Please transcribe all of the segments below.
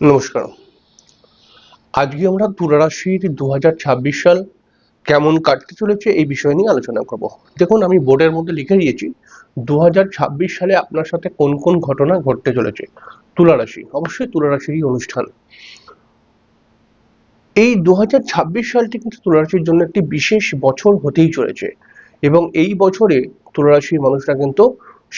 নমস্কার। আজকে আমরা তুলা রাশির দু সাল কেমন কাটতে চলেছে এই বিষয় নিয়ে আলোচনা করব। দেখুন, আমি বোর্ডের মধ্যে লিখে দিয়েছি দু সালে আপনার সাথে কোন কোন ঘটনা ঘটতে চলেছে? তুলা রাশি, অবশ্যই তুলা রাশিরই অনুষ্ঠান। এই দু হাজার ছাব্বিশ সালটি কিন্তু তুলা রাশির জন্য একটি বিশেষ বছর হতেই চলেছে এবং এই বছরে তুলা রাশির মানুষরা কিন্তু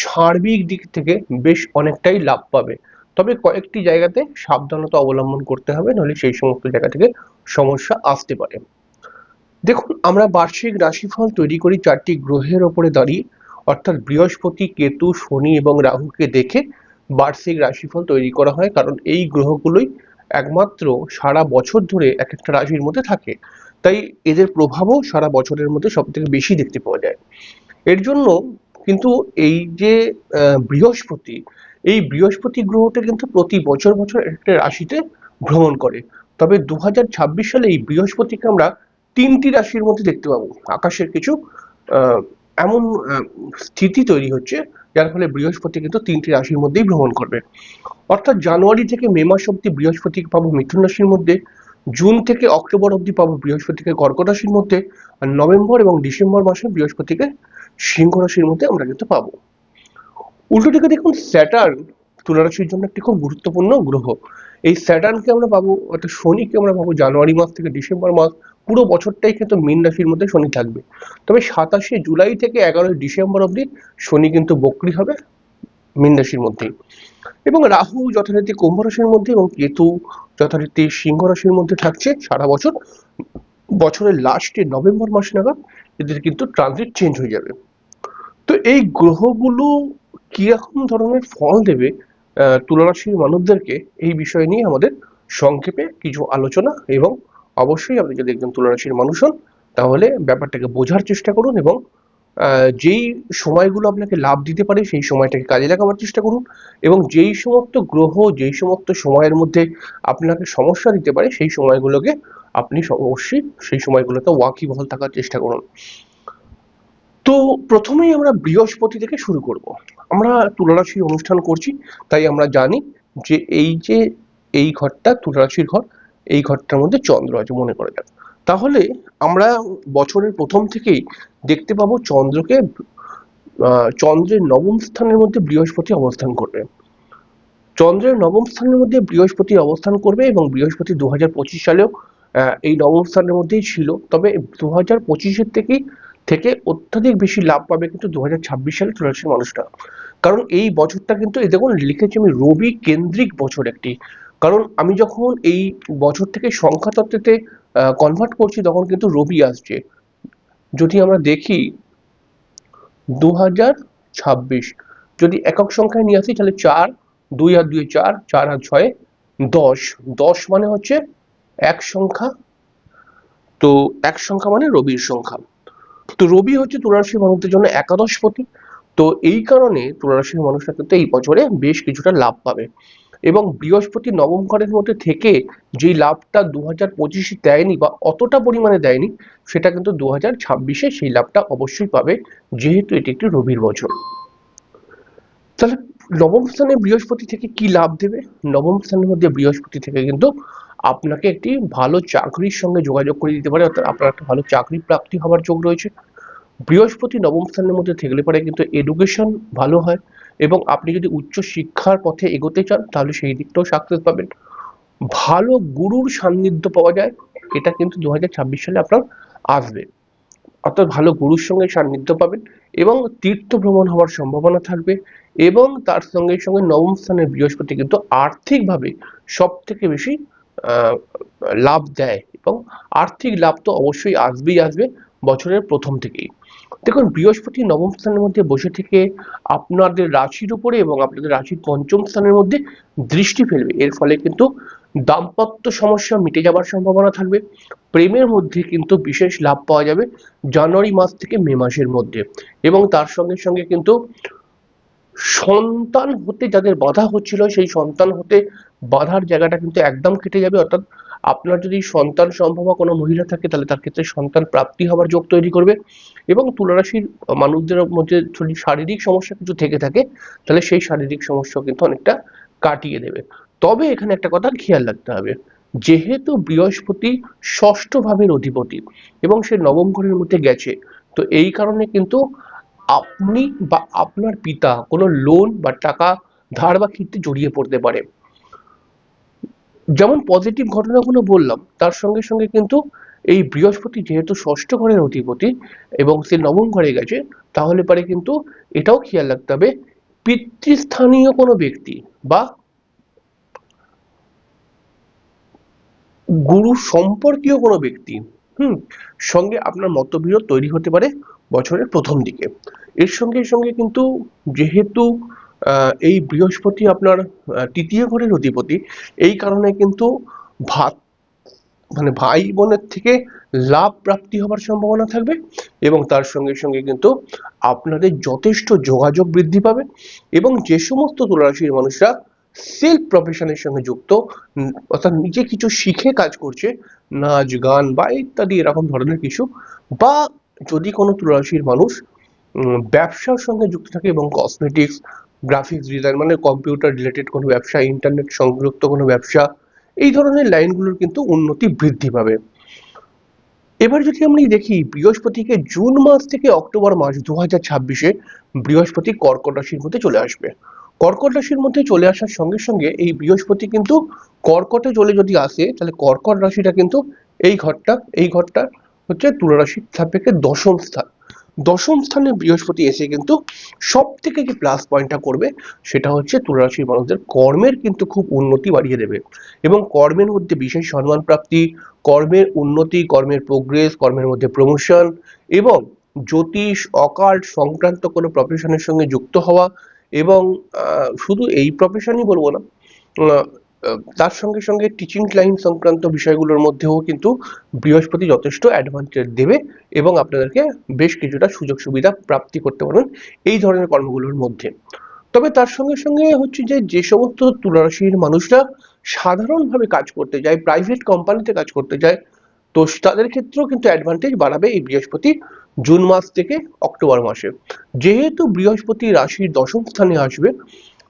সার্বিক দিক থেকে বেশ অনেকটাই লাভ পাবে। তবে কয়েকটি জায়গাতে সাবধানতা অবলম্বন করতে হবে, নাহলে সেই সমস্ত জায়গা থেকে সমস্যা আসতে পারে। দেখুন, আমরা বার্ষিক রাশিফল তৈরি করি চারটি গ্রহের ওপরে দাঁড়িয়ে। অর্থাৎ বৃহস্পতি, কেতু, শনি এবং রাহুকে দেখে বার্ষিক রাশিফল তৈরি করা হয়, কারণ এই গ্রহগুলোই একমাত্র সারা বছর ধরে এক একটা রাশির মধ্যে থাকে। তাই এদের প্রভাবও সারা বছরের মধ্যে সব থেকে বেশি দেখতে পাওয়া যায়। এর জন্য কিন্তু এই যে বৃহস্পতি এই বৃহস্পতি গ্রহটা কিন্তু প্রতি বছর বছর একটা রাশিতে ভ্রমণ করে। তবে দু হাজার ছাব্বিশ সালে এই বৃহস্পতিকে আমরা তিনটি রাশির মধ্যে দেখতে পাবো। আকাশের কিছু এমন স্থিতি তৈরি হচ্ছে, যার ফলে বৃহস্পতি কিন্তু তিনটি রাশির মধ্যেই ভ্রমণ করবে। অর্থাৎ জানুয়ারি থেকে মে মাস অব্দি বৃহস্পতিকে পাবো মিথুন রাশির মধ্যে, জুন থেকে অক্টোবর অব্দি পাবো বৃহস্পতিকে কর্কট রাশির মধ্যে, আর নভেম্বর এবং ডিসেম্বর মাসে বৃহস্পতিকে সিংহ রাশির মধ্যে আমরা কিন্তু পাবো। উল্টো দিকে দেখুন স্যাটার্ন তুলা রাশির জন্য একটি খুব গুরুত্বপূর্ণ গ্রহ। এই স্যাটার্নকে আমরা পাবো, অর্থাৎ শনিকে আমরা পাবো জানুয়ারি মাস থেকে ডিসেম্বর মাস, পুরো বছরটাই কিন্তু মীন রাশির মধ্যে শনি থাকবে। তবে সাতাশে জুলাই থেকে এগারোই ডিসেম্বর অবধি শনি কিন্তু বক্রি হবে মীন রাশির মধ্যেই। এবং রাহু যথারীতি কুম্ভ রাশির মধ্যে এবং কেতু যথারীতি সিংহ রাশির মধ্যে থাকছে সারা বছর। বছরের লাস্টে নভেম্বর মাস নাগাদ এদের কিন্তু ট্রানজিট চেঞ্জ হয়ে যাবে। তো এই গ্রহগুলো কীরকম ধরনের ফল দেবে আহ, তুলা রাশির মানুষদেরকে এই বিষয় নিয়ে আমাদের সংক্ষেপে কিছু আলোচনা এবং অবশ্যই আপনি যদি একজন তুলা রাশির মানুষ হন তাহলে ব্যাপারটাকে বোঝার চেষ্টা করুন এবং যেই সময়গুলো আপনাকে লাভ দিতে পারে সেই সময়টাকে কাজে লাগাবার চেষ্টা করুন এবং যেই সমস্ত গ্রহ যেই সমস্ত সময়ের মধ্যে আপনাকে সমস্যা দিতে পারে সেই সময়গুলোকে আপনি অবশ্যই সেই সময়গুলোতে ওয়াকিবহাল থাকার চেষ্টা করুন। তো প্রথমেই আমরা বৃহস্পতি থেকে শুরু করব। আমরা তুলারাশির অনুষ্ঠান করছি, তাই আমরা জানি যে এই যে এই ঘরটা তুলারাশির ঘর, এই ঘরটার মধ্যে চন্দ্র আছে মনে করা যাক তাহলে আমরা বছরের প্রথম থেকেই দেখতে পাবো চন্দ্রকে চন্দ্রের নবম স্থানের মধ্যে বৃহস্পতি অবস্থান করবে। চন্দ্রের নবম স্থানের মধ্যে বৃহস্পতি অবস্থান করবে এবং বৃহস্পতি দু হাজার পঁচিশ সালেও এই নবম স্থানের মধ্যেই ছিল। তবে দু হাজার পঁচিশের থেকেই থেকে অত্যাধিক বেশি লাভ পাবে কিন্তু দু হাজার ছাব্বিশ সালে তুলারাশির মানুষরা কারণ এই বছরটা কিন্তু, এই দেখুন, লিখেছি আমি, রবি কেন্দ্রিক বছর একটি। কারণ আমি যখন এই বছর থেকে সংখ্যা তত্ত্বতে কনভার্ট করছি, তখন কিন্তু রবি আসছে। যদি আমরা দেখি দু হাজার ছাব্বিশ, যদি একক সংখ্যায় নিয়ে আসি, তাহলে চার, দুই আর দুই চার চার আর ছয়, দশ। দশ মানে হচ্ছে এক সংখ্যা। তো এক সংখ্যা মানে রবির সংখ্যা। তো রবি হচ্ছে তুলারাশির মানুষদের জন্য একাদশপতি তো এই কারণে তুলারাশির মানুষরা কিন্তু এই বছরে বেশ কিছুটা লাভ পাবে। এবং বৃহস্পতি নবম ঘরের মধ্যে থেকে যেই লাভটা দু হাজার পঁচিশে দেয়নি বা অতটা পরিমাণে দেয়নি, সেটা কিন্তু দু হাজার ছাব্বিশে সেই লাভটা অবশ্যই পাবে, যেহেতু এটি একটি রবির বছর। তাহলে নবম স্থানে বৃহস্পতি থেকে কি লাভ দেবে? নবম স্থানের মধ্যে বৃহস্পতি থেকে কিন্তু আপনাকে একটি ভালো চাকরির সঙ্গে যোগাযোগ করে দিতে পারে, অর্থাৎ আপনার একটা ভালো চাকরি প্রাপ্তি হওয়ার যোগ রয়েছে। বৃহস্পতি নবম স্থানের মধ্যে থাকলে পরে কিন্তু এডুকেশন ভালো হয় এবং আপনি যদি উচ্চ শিক্ষার পথে এগোতে চান, তাহলে সেই দিকটাও সাকসেস পাবেন। ভালো গুরুর সান্নিধ্য পাওয়া যায়, এটা কিন্তু দুহাজার ছাব্বিশ সালে আপনার আসবে। অর্থাৎ ভালো গুরুর সঙ্গে সান্নিধ্য পাবেন এবং তীর্থ ভ্রমণ হওয়ার সম্ভাবনা থাকবে এবং তার সঙ্গে সঙ্গে নবম স্থানের বৃহস্পতি কিন্তু আর্থিকভাবে সব থেকে বেশি লাভ দেয় এবং আর্থিক লাভ তো অবশ্যই আসবেই আসবে বছরের প্রথম থেকেই। দেখুন, বৃহস্পতি নবম স্থানের মধ্যে বসে থেকে আপনাদের রাশির উপরে এবং আপনাদের রাশির পঞ্চম স্থানের মধ্যে দৃষ্টি ফেলবে। এর ফলে কিন্তু দাম্পত্য সমস্যা মিটে যাবার সম্ভাবনা থাকবে। প্রেমের মধ্যে কিন্তু বিশেষ লাভ পাওয়া যাবে জানুয়ারি মাস থেকে মে মাসের মধ্যে এবং তার সঙ্গে সঙ্গে কিন্তু সন্তান হতে যাদের বাধা হচ্ছিল, সেই সন্তান হতে বাধার জায়গাটা কিন্তু একদম কেটে যাবে। অর্থাৎ আপনার যদি সন্তান সম্ভব কোনো মহিলা থাকে, তাহলে তার ক্ষেত্রে সন্তান প্রাপ্তি হবার যোগ তৈরি করবে এবং তুলারাশির মানুষদের মধ্যে যদি শারীরিক সমস্যা কিছু থেকে থাকে, তাহলে সেই শারীরিক সমস্যা কিন্তু অনেকটা কাটিয়ে দেবে। তবে এখানে একটা কথা খেয়াল রাখতে হবে, যেহেতু বৃহস্পতি ষষ্ঠ ভাবের অধিপতি এবং সে নবম ঘরের মধ্যে গেছে, তো এই কারণে কিন্তু আপনি বা আপনার পিতা কোনো লোন বা টাকা ধার বা কিস্তি জড়িয়ে পড়তে পারে। যেমন পজিটিভ ঘটনাগুলো বললাম, তার সঙ্গে সঙ্গে কিন্তু এই বৃহস্পতি যেহেতু ষষ্ঠ ঘরের অধিপতি এবং সে নবম ঘরে গেছে, তাহলে পারে কিন্তু এটাও খেয়াল রাখতে হবে, পিতৃস্থানীয় কোনো ব্যক্তি বা গুরু সম্পর্কীয় কোনো ব্যক্তি, হুম, সঙ্গে আপনার মতবিরোধ তৈরি হতে পারে বছরের প্রথম দিকে। এর সঙ্গে সঙ্গে কিন্তু যেহেতু এই বৃহস্পতি আপনার তৃতীয় ঘরের অধিপতি। এই কারণে কিন্তু ভাত মানে ভাই বোনের থেকে লাভ প্রাপ্তি হবার সম্ভাবনা থাকবে এবং তার সঙ্গে সঙ্গে কিন্তু আপনাদের যথেষ্ট যোগাযোগ বৃদ্ধি পাবে এবং যে সমস্ত তুলারাশির মানুষরা সেলফ প্রফেশনের সঙ্গে যুক্ত অর্থাৎ নিজে কিছু শিখে কাজ করছে, নাচ, গান বা ইত্যাদি এরকম ধরনের কিছু, বা যদি কোনো তুলারাশির মানুষ ব্যবসার সঙ্গে যুক্ত থাকে এবং কসমেটিক্স গ্রাফিক্স ডিজাইন মানে কম্পিউটার রিলেটেড কোনো ব্যবসা ইন্টারনেট সংযুক্ত কোনো ব্যবসা, এই ধরনের লাইনগুলোর কিন্তু উন্নতি বৃদ্ধি পাবে। এবার যদি আমরা দেখি, বৃহস্পতিকে জুন মাস থেকে অক্টোবর মাস দু হাজার ছাব্বিশে বৃহস্পতি কর্কট রাশির মধ্যে চলে আসবে। কর্কট রাশির মধ্যে চলে আসার সঙ্গে সঙ্গে এই বৃহস্পতি কিন্তু কর্কটে চলে যদি আসে, তাহলে কর্কট রাশিটা কিন্তু এই ঘরটা এই ঘরটা হচ্ছে তুলা রাশির সাপেক্ষে দশম স্থান। দশম স্থানে বৃহস্পতি এসে কিন্তু সব থেকে যে প্লাস পয়েন্টটা করবে, সেটা হচ্ছে তুলা রাশির মানুষদের কর্মের কিন্তু খুব উন্নতি বাড়িয়ে দেবে। এবং কর্মের মধ্যে বিশেষ সম্মান প্রাপ্তি, কর্মের উন্নতি, কর্মের প্রোগ্রেস কর্মের মধ্যে প্রমোশন এবং জ্যোতিষ অকাল্ট সংক্রান্ত কোনো প্রফেশনের সঙ্গে যুক্ত হওয়া এবং শুধু এই প্রফেশনই বলব না তার সঙ্গে সঙ্গে টিচিং লাইন সংক্রান্ত বিষয়গুলোর মধ্যেও কিন্তু বৃহস্পতি যথেষ্ট অ্যাডভান্টেজ দেবে এবং আপনাদেরকে বেশ কিছুটা সুযোগ সুবিধা প্রাপ্তি করতে পারবেন এই ধরনের কর্মগুলোর মধ্যে। তবে তার সঙ্গে সঙ্গে হচ্ছে যে যে সমস্ত তুলারাশির মানুষরা সাধারণভাবে কাজ করতে যায় প্রাইভেট কোম্পানিতে কাজ করতে যায়, তো তাদের ক্ষেত্রেও কিন্তু অ্যাডভান্টেজ বাড়াবে এই বৃহস্পতি জুন মাস থেকে অক্টোবর মাসে। যেহেতু বৃহস্পতি রাশির দশম স্থানে আসবে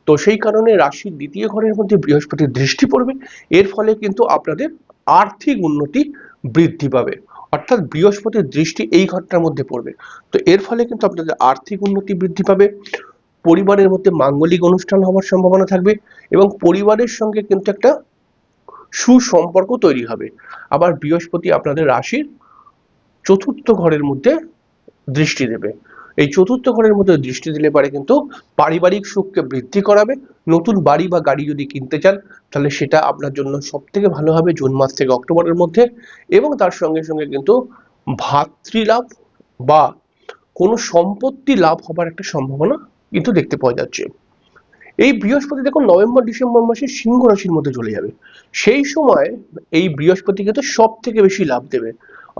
তো সেই কারণে রাশির দ্বিতীয় ঘরের মধ্যে বৃহস্পতির দৃষ্টি পড়বে। এর ফলে কিন্তু আপনাদের আর্থিক উন্নতি বৃদ্ধি পাবে। অর্থাৎ বৃহস্পতির দৃষ্টি এই ঘরটার মধ্যে পড়বে। তো এর ফলে কিন্তু আপনাদের আর্থিক উন্নতি বৃদ্ধি পাবে। পরিবারের মধ্যে মাঙ্গলিক অনুষ্ঠান হওয়ার সম্ভাবনা থাকবে এবং পরিবারের সঙ্গে কিন্তু একটা সুসম্পর্ক তৈরি হবে। আবার বৃহস্পতি আপনাদের রাশির চতুর্থ ঘরের মধ্যে দৃষ্টি দেবে। এই চতুর্থ ঘরের মধ্যে দৃষ্টি দিলে পারে কিন্তু পারিবারিক সুখকে বৃদ্ধি করাবে। নতুন বাড়ি বা গাড়ি যদি কিনতে চান, তাহলে সেটা আপনার জন্য সব থেকে ভালো হবে জুন মাস থেকে অক্টোবরের মধ্যে। এবং তার সঙ্গে সঙ্গে কিন্তু ভাতৃলাভ বা কোনো সম্পত্তি লাভ হবার একটা সম্ভাবনা কিন্তু দেখতে পাওয়া যাচ্ছে। এই বৃহস্পতি দেখুন, নভেম্বর, ডিসেম্বর মাসে সিংহ রাশির মধ্যে চলে যাবে। সেই সময় এই বৃহস্পতি কিন্তু সব থেকে বেশি লাভ দেবে।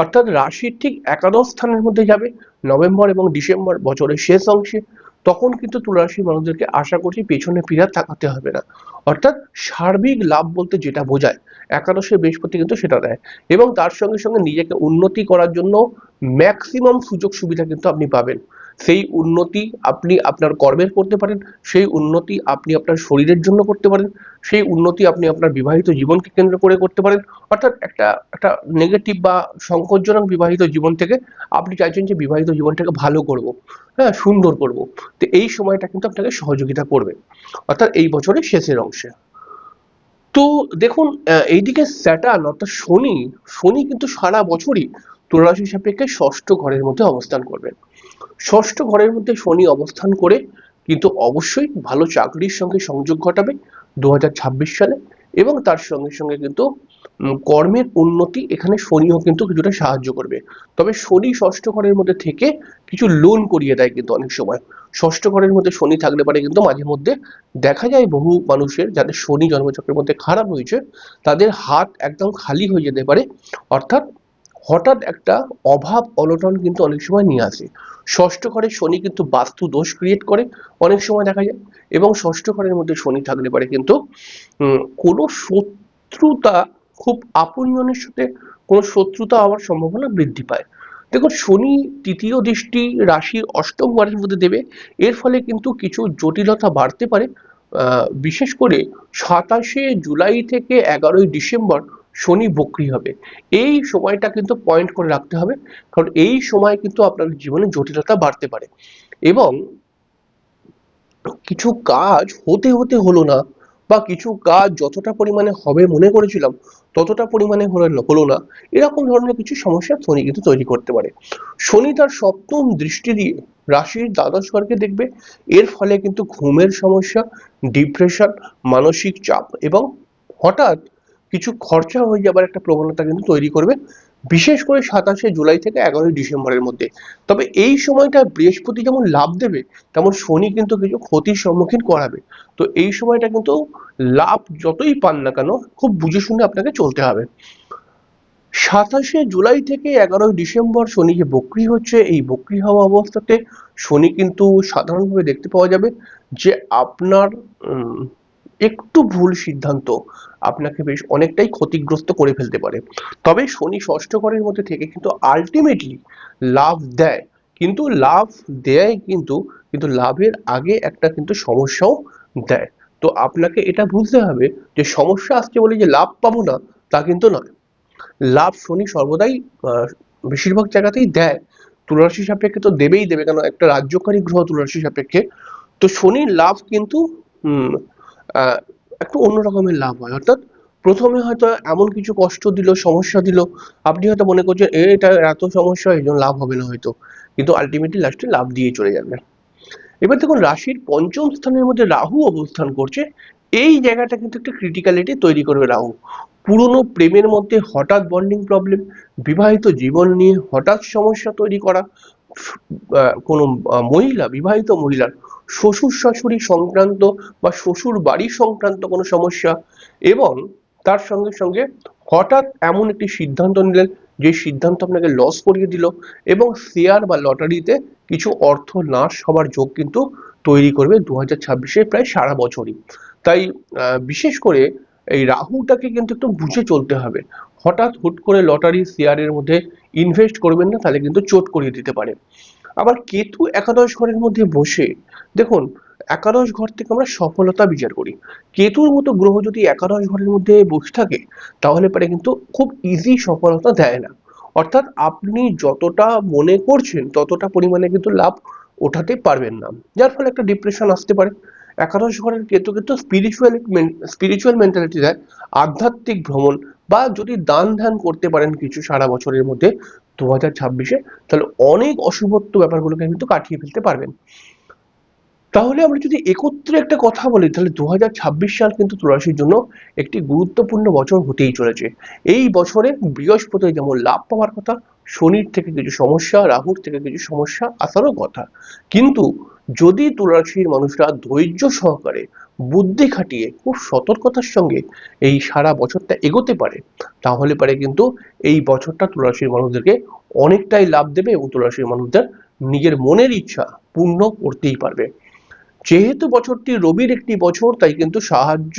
অর্থাৎ রাশি ঠিক একাদশ স্থানের মধ্যে যাবে, নভেম্বর এবং ডিসেম্বর বছরের শেষ অংশে, তখন কিন্তু তুলারাশির মানুষদেরকে আশা করছি পেছনে ফিরে থাকাতে হবে না। অর্থাৎ সার্বিক লাভ বলতে যেটা বোঝায়, একাদশের বৃহস্পতি কিন্তু সেটা দেয়। এবং তার সঙ্গে সঙ্গে নিজেকে উন্নতি করার জন্য ম্যাক্সিমাম সুযোগ সুবিধা কিন্তু আপনি পাবেন। সেই উন্নতি আপনি আপনার কর্মের করতে পারেন, সেই উন্নতি আপনি আপনার শরীরের জন্য করতে পারেন, সেই উন্নতি আপনি আপনার বিবাহিত জীবনকে কেন্দ্র করে করতে পারেন। অর্থাৎ একটা একটা নেগেটিভ বা সংকটজনক বিবাহিত জীবন থেকে আপনি চাইছেন যে বিবাহিত জীবনটাকে ভালো করব হ্যাঁ সুন্দর করব। তো এই সময়টা কিন্তু আপনাকে সহযোগিতা করবে। অর্থাৎ এই বছরের শেষের অংশে। তো দেখুন এইদিকে স্যাটার্ন অর্থাৎ শনি শনি কিন্তু সারা বছরই তুলারাশি সাপেক্ষে ষষ্ঠ ঘরের মধ্যে অবস্থান করবেন ষষ্ঠ ঘরের মধ্যে শনি অবস্থান করে, কিন্তু অবশ্যই ভালো চাকরির সঙ্গে সংযোগ ঘটাবে দু সালে এবং তার সঙ্গে সঙ্গে কিন্তু কর্মের উন্নতি এখানে শনিও কিন্তু কিছুটা সাহায্য করবে। তবে শনি ষষ্ঠ ঘরের মধ্যে থেকে কিছু লোন করিয়ে দেয় কিন্তু অনেক সময়। ষষ্ঠ ঘরের মধ্যে শনি থাকলে পারে কিন্তু মাঝে মধ্যে দেখা যায় বহু মানুষের যাদের শনি জন্মচক্রের মধ্যে খারাপ হয়েছে, তাদের হাত একদম খালি হয়ে যেতে পারে। অর্থাৎ হঠাৎ একটা অভাব অনটন কিন্তু অনেক সময় নিয়ে আসে। ষষ্ঠ ঘরে শনি কিন্তু বাস্তু দোষ ক্রিয়েট করে অনেক সময় দেখা যায় এবং ষষ্ঠ ঘরের মধ্যে শনি থাকলে পারে কিন্তু কোনো শত্রুতা খুব আপনজনের সাথে কোনো শত্রুতা হওয়ার সম্ভাবনা বৃদ্ধি পায়। দেখুন, শনি তৃতীয় দৃষ্টি রাশির অষ্টম ঘরের মধ্যে দেবে, এর ফলে কিন্তু কিছু জটিলতা বাড়তে পারে। বিশেষ করে সাতাশে জুলাই থেকে এগারোই ডিসেম্বর শনি বক্রি হবে। এই সময়টা কিন্তু পয়েন্ট করে রাখতে হবে, কারণ এই সময় কিন্তু আপনার জীবনে জটিলতা বাড়তে পারে। এবং কিছু কাজ হতে হতে হলো না, বা কিছু কাজ যতটা পরিমাণে হবে মনে করেছিলাম, ততটা পরিমাণে হলো না- এরকম ধরনের কিছু সমস্যা শনি কিন্তু তৈরি করতে পারে। শনি তার সপ্তম দৃষ্টি দিয়ে রাশির দ্বাদশ ঘরকে দেখবে, এর ফলে কিন্তু ঘুমের সমস্যা ডিপ্রেশন মানসিক চাপ এবং হঠাৎ কিছু খরচা হয়ে যাবার একটা প্রবণতা কিন্তু তৈরি করবে, বিশেষ করে সাতাশে জুলাই থেকে এগারোই ডিসেম্বরের মধ্যে। তবে এই সময়টা বৃহস্পতি যেমন লাভ দেবে, তেমন শনি কিন্তু কিছু ক্ষতির সম্মুখীন করাবে। তো এই সময়টা কিন্তু লাভ যতই পান না কেন, খুব বুঝে শুনে আপনাকে চলতে হবে। সাতাশে জুলাই থেকে এগারোই ডিসেম্বর শনি যে বক্রি হচ্ছে, এই বক্রি হওয়া অবস্থাতে শনি কিন্তু সাধারণভাবে দেখতে পাওয়া যাবে যে আপনার একটু ভুল সিদ্ধান্ত আপনাকে বেশ অনেকটাই ক্ষতিগ্রস্ত করে ফেলতে পারে। তবে শনি ষষ্ঠ ঘরের মধ্যে থেকে কিন্তু আলটিমেটলি লাভ দেয়। কিন্তু লাভ দেয় কিন্তু কিন্তু লাভের আগে একটা কিন্তু সমস্যাও দেয়। তো আপনাকে এটা বুঝতে হবে যে সমস্যা আসছে বলে যে লাভ পাবো না, তা কিন্তু নয়। লাভ শনি সর্বদাই বেশিরভাগ জায়গাতেই দেয়। তুলারাশি সাপেক্ষে তো দেবেই দেবে, কেন একটা রাজ্যকারী গ্রহ তুলারাশি সাপেক্ষে। তো শনির লাভ কিন্তু একটু অন্য রকমের লাভ হয়। অর্থাৎ প্রথমে হয়তো এমন কিছু কষ্ট দিল সমস্যা দিল আপনি হয়তো মনে করছেন "এ, এটা এত সমস্যা এই জন্য লাভ হবে না হয়তো। কিন্তু আলটিমেটলি লাস্টে লাভ দিয়ে চলে যাবে। এবার দেখুন রাশির পঞ্চম স্থানের মধ্যে রাহু অবস্থান করছে এই জায়গাটা কিন্তু একটা ক্রিটিক্যালিটি তৈরি করবে রাহু। পুরনো প্রেমের মধ্যে হঠাৎ বন্ডিং প্রবলেম বিবাহিত জীবন নিয়ে হঠাৎ সমস্যা তৈরি করা কোনো মহিলা, বিবাহিত মহিলার শ্বশুর শাশুড়ি সংক্রান্ত বা শ্বশুর বাড়ি সংক্রান্ত কোনো সমস্যা এবং তার সঙ্গে সঙ্গে হঠাৎ এমন একটি সিদ্ধান্ত নিলেন যে সিদ্ধান্ত আপনাকে লস করিয়ে দিল এবং শেয়ার বা লটারিতে কিছু অর্থ নাশ হবার যোগ কিন্তু তৈরি করবে দু হাজার ছাব্বিশে প্রায় সারা বছরই। তাই বিশেষ করে এই রাহুটাকে কিন্তু একটু বুঝে চলতে হবে। হঠাৎ হুট করে লটারি শেয়ারের মধ্যে ইনভেস্ট করবেন না, তাহলে কিন্তু চোট করিয়ে দিতে পারে। আবার কেতু একাদশ ঘরের মধ্যে বসে, দেখুন, একাদশ ঘর থেকে আমরা সফলতা বিচার করি। কেতুর মতো গ্রহ যদি একাদশ ঘরের মধ্যে বসে থাকে, তাহলে পরে কিন্তু খুব ইজি সফলতা দেয় না। অর্থাৎ আপনি যতটা মনে করছেন, ততটা পরিমাণে কিন্তু লাভ ওঠাতে পারবেন না। যার ফলে একটা ডিপ্রেশন আসতে পারে। একাদশ ঘরের কেতু কিন্তু স্পিরিচুয়াল স্পিরিচুয়াল মেন্টালিটি দেয়। আধ্যাত্মিক ভ্রমণ বা যদি দান ধ্যান করতে পারেন কিছু সারা বছরের মধ্যে দু হাজার ছাব্বিশে, তাহলে অনেক অশুভত্ব ব্যাপারগুলোকে কিন্তু কাটিয়ে ফেলতে পারবেন। তাহলে আমরা যদি একত্রে একটা কথা বলি, তাহলে দু হাজার ছাব্বিশ সাল কিন্তু তুলারাশির জন্য একটি গুরুত্বপূর্ণ বছর হতেই চলেছে। এই বছরে বৃহস্পতি যেমন লাভ পাওয়ার কথা, শনির থেকে কিছু সমস্যা, রাহুর থেকে কিছু সমস্যা আসারও কথা। কিন্তু যদি তুলারাশির মানুষরা ধৈর্য সহকারে বুদ্ধি খাটিয়ে খুব সতর্কতার সঙ্গে এই সারা বছরটা এগোতে পারে, তাহলে পারে কিন্তু এই বছরটা তুলারাশির মানুষদেরকে অনেকটাই লাভ দেবে এবং তুলারাশির মানুষদের নিজের মনের ইচ্ছা পূর্ণ করতেই পারবে। যেহেতু বছরটি রবির একটি বছর, তাই কিন্তু সাহায্য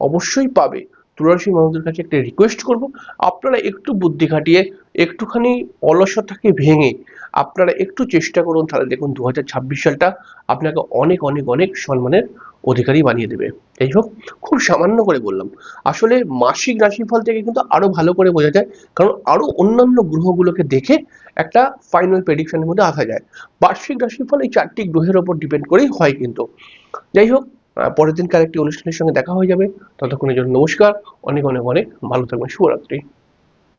অবশ্যই পাবে। তুলারাশি মানুষদের কাছে একটা রিকোয়েস্ট করব, আপনারা একটু বুদ্ধি খাটিয়ে একটুখানি অলসতাকে ভেঙে আপনারা একটু চেষ্টা করুন, তাহলে দেখুন দু সালটা আপনাকে অনেক অনেক অনেক সম্মানের অধিকারী বানিয়ে দেবে। যাই হোক, খুব সামান্য করে বললাম। আসলে মাসিক রাশিফল থেকে কিন্তু আরও ভালো করে বোঝা যায়, কারণ আরও অন্যান্য গ্রহগুলোকে দেখে একটা ফাইনাল প্রেডিকশনের মধ্যে আসা যায়। বার্ষিক রাশিফল এই চারটি গ্রহের ওপর ডিপেন্ড করেই হয় কিন্তু। যাই হোক পরের দিনকার একটি অনুষ্ঠানের সঙ্গে দেখা হয়ে যাবে। ততক্ষণের জন্য নমস্কার, অনেক অনেক অনেক ভালো থাকবেন। শুভরাত্রি।